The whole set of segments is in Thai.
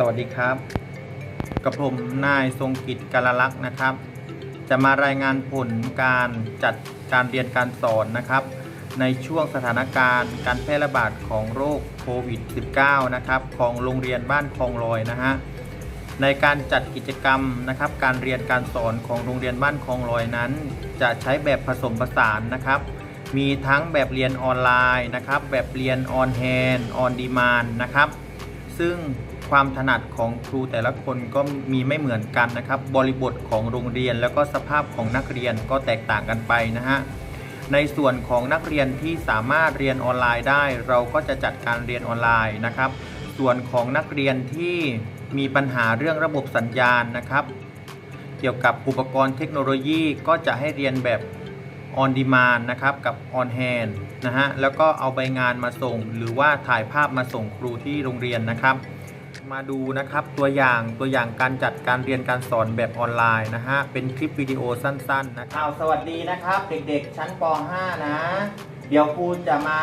สวัสดีครับ กับผมนายทรงกิจกาลลักษณ์นะครับ จะมารายงานผลการจัดการเรียนการสอนนะครับ ในช่วงสถานการณ์การแพร่ระบาดของโรคโควิด -19 นะครับของโรงเรียนบ้านคลองลอยนะฮะในการจัดกิจกรรมนะครับการเรียนการสอนของโรงเรียนบ้านคลองลอยนั้น จะใช้แบบผสมผสานนะครับ มีทั้งแบบเรียนออนไลน์นะครับ แบบเรียนออนแฮนออนดีมานนะครับ ซึ่ง ความถนัดของครูแต่ละคนก็มีไม่เหมือนกันนะครับ บริบทของโรงเรียนแล้วก็สภาพของนักเรียนก็แตกต่างกันไปนะฮะในส่วนของนักเรียนที่สามารถเรียนออนไลน์ได้ เราก็จะจัดการเรียนออนไลน์นะครับ ส่วนของนักเรียนที่มีปัญหาเรื่องระบบสัญญาณนะครับ เกี่ยวกับอุปกรณ์เทคโนโลยีก็จะให้เรียนแบบ on demand นะครับกับ on hand นะฮะแล้วก็เอาใบงานมาส่ง หรือว่าถ่ายภาพมาส่งครูที่โรงเรียนนะครับ มาดูนะครับตัวอย่างตัวอย่างการจัดการเรียนการสอนแบบออนไลน์นะฮะเป็นคลิปวิดีโอสั้นๆนะครับสวัสดีนะครับ เด็กๆ ชั้นป .5 นะ เดี๋ยวครูจะมา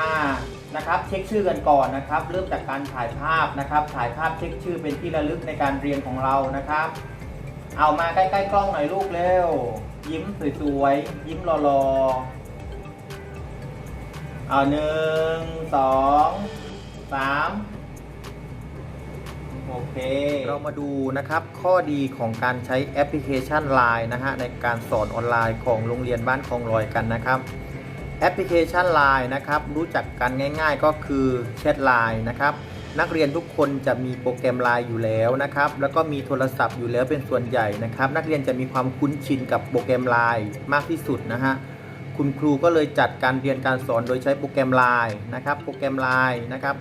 นะครับเช็คชื่อกันก่อนนะครับ เริ่มจากการถ่ายภาพนะครับ ถ่ายภาพเช็คชื่อเป็นที่ระลึกในการเรียนของเรานะครับ เอามาใกล้ๆกล้องหน่อยลูกเร็ว ยิ้มสวยๆยิ้มรอๆเอาหนึ่งสองสาม โอเค เรามาดูนะครับข้อดีของการใช้แอปพลิเคชัน Line นะฮะในการสอนออนไลน์ของโรงเรียนบ้านคลองลอยกันนะครับแอปพลิเคชัน Line นะครับรู้จักกันง่าย ๆ ก็คือแชท Line นะครับนักเรียนทุกคนจะมีโปรแกรม Line อยู่แล้วนะครับแล้วก็มีโทรศัพท์อยู่แล้วเป็นส่วนใหญ่นะครับ นักเรียนจะมีความคุ้นชินกับโปรแกรม Line มากที่สุดนะฮะคุณครูก็เลยจัดการเรียนการสอนโดยใช้โปรแกรม Line นะครับโปรแกรม Line นะครับ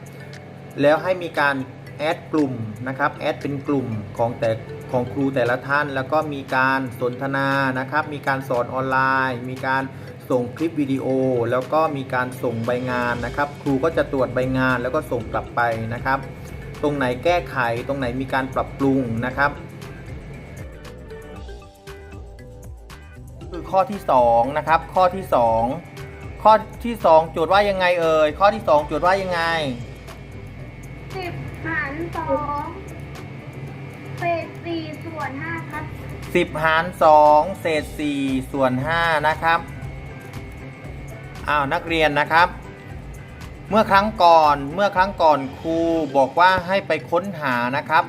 แล้วให้มีการ แอดกลุ่มนะครับแอดเป็นกลุ่มของแต่ของครูแต่ละท่าน แล้วก็มีการสนทนานะครับ มีการสอนออนไลน์ มีการส่งคลิปวิดีโอ แล้วก็มีการส่งใบงานนะครับ ครูก็จะตรวจใบงานแล้วก็ส่งกลับไปนะครับ ตรงไหนแก้ไขตรงไหนมีการปรับปรุงนะครับคือข้อที่2นะครับข้อที่ 2 ข้อที่ 2 โจทย์ว่ายังไงเอ่ยข้อที่ 2 โจทย์ว่ายังไงสิบ หารสองเศษสี่ส่วนห้าครับ10หาร2เศษ4ส่วน5นะครับ อ้าว นักเรียนนะครับ เมื่อครั้งก่อนเมื่อครั้งก่อนครูบอกว่าให้ไปค้นหานะครับ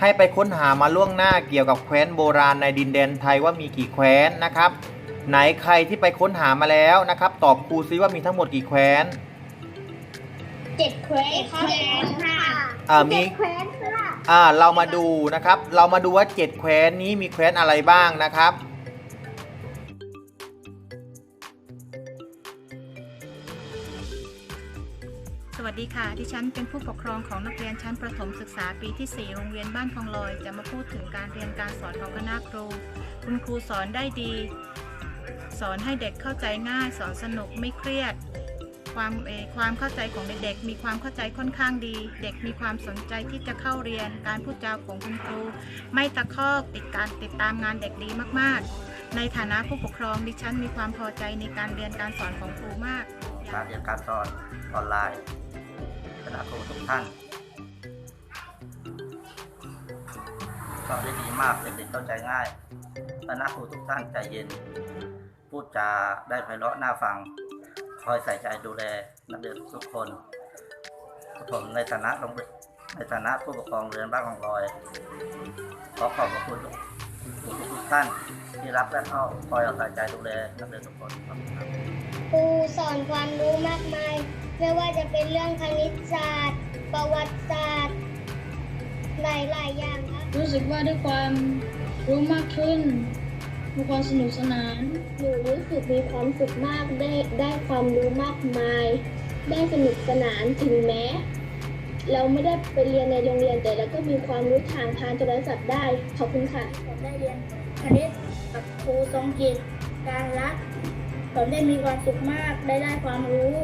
ให้ไปค้นหามาล่วงหน้าเกี่ยวกับแคว้นโบราณในดินแดนไทยว่ามีกี่แคว้นนะครับ ไหนใครที่ไปค้นหามาแล้วนะครับ ตอบครูซิว่ามีทั้งหมดกี่แคว้น เจ็ดแคว้นค่ะอ่ามีเจ็ดแคว้นค่ะอ่าเรามาดูนะครับ เรามาดูว่า7แคว้นนี้มีแคว้นอะไรบ้างนะครับสวัสดีค่ะ ดิฉันเป็นผู้ปกครองของนักเรียนชั้นประถมศึกษาปีที่ 4 โรงเรียนบ้านคลองลอย จะมาพูดถึงการเรียนการสอนของคณะครู คุณครูสอนได้ดี สอนให้เด็กเข้าใจง่าย สอนสนุกไม่เครียด ความความเข้าใจของเด็กๆ มีความเข้าใจค่อนข้างดี เด็กมีความสนใจที่จะเข้าเรียน การพูดจาของคุณครู ไม่ตะคอกติดการติดตามงานเด็กดีมากๆ ในฐานะผู้ปกครองดิฉันมีความพอใจในการเรียนการสอนของครูมาก การเรียนการสอนออนไลน์คณะครูทุกท่านสอนได้ดีมากเด็กๆเข้าใจง่ายคณะครูทุกท่านใจเย็น พูดจาได้ไพเราะน่าฟัง อยใส่ใจดูแลนักเรียนทุกคน ผมในฐานะโรงเรียนในฐานะผู้ปกครองเรียนบ้านของลอย ขอขอบพระคุณทุกทุกๆท่านที่รักและเข้าคอยเอาใส่ใจดูแลนักเรียนทุกคนขอบคุณครับครูสอนความรู้มากมาย ไม่ว่าจะเป็นเรื่องคณิตศาสตร์ ประวัติศาสตร์ หลายๆ อย่างครับ รู้สึกว่าได้ความรู้มากขึ้น มีความสนุกสนาน หนูรู้สึกมีความสุขมากได้ได้ความรู้มากมาย ได้สนุกสนานถึงแม้ เราไม่ได้ไปเรียนในโรงเรียนแต่เราก็มีความรู้ทางทางโทรศัพท์ได้ ขอบคุณค่ะ ผมได้เรียนคณิตกับครูทรงกิจการรักผมได้มีความสุขมากได้ได้ความรู้